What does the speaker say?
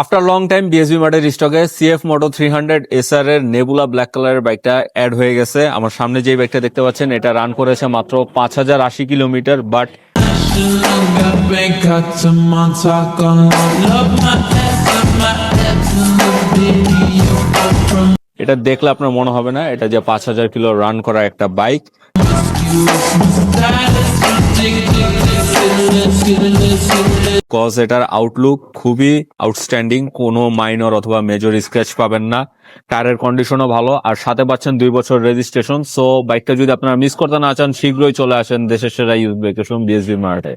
After long time BSB মার্টের স্টকে CF moto three hundred SR এর নেবুলা ব্ল্যাক কালারের বাইকটা অ্যাড হয়ে গেছে। আমার সামনে যে বাইকটা দেখতে পাচ্ছেন, এটা রান করেছে মাত্র পাঁচ হাজার আশি কিলোমিটার বাট এটা দেখলে আপনার মনে হবে না, এটা যে পাঁচ হাজার কিলো রান করা একটা বাইক কজ এটার আউটলুক খুবই আউটস্ট্যান্ডিং কোনো মাইনর অথবা মেজর স্ক্র্যাচ পাবেন না। টায়ারের কন্ডিশনও ভালো, আর সাথে পাচ্ছেন দুই বছর রেজিস্ট্রেশন সো বাইকটা যদি আপনারা মিস করতে না চান, শীঘ্রই চলে আসেন দেশের সেরা ইউজ ভেকেশন বিএসবি মার্টে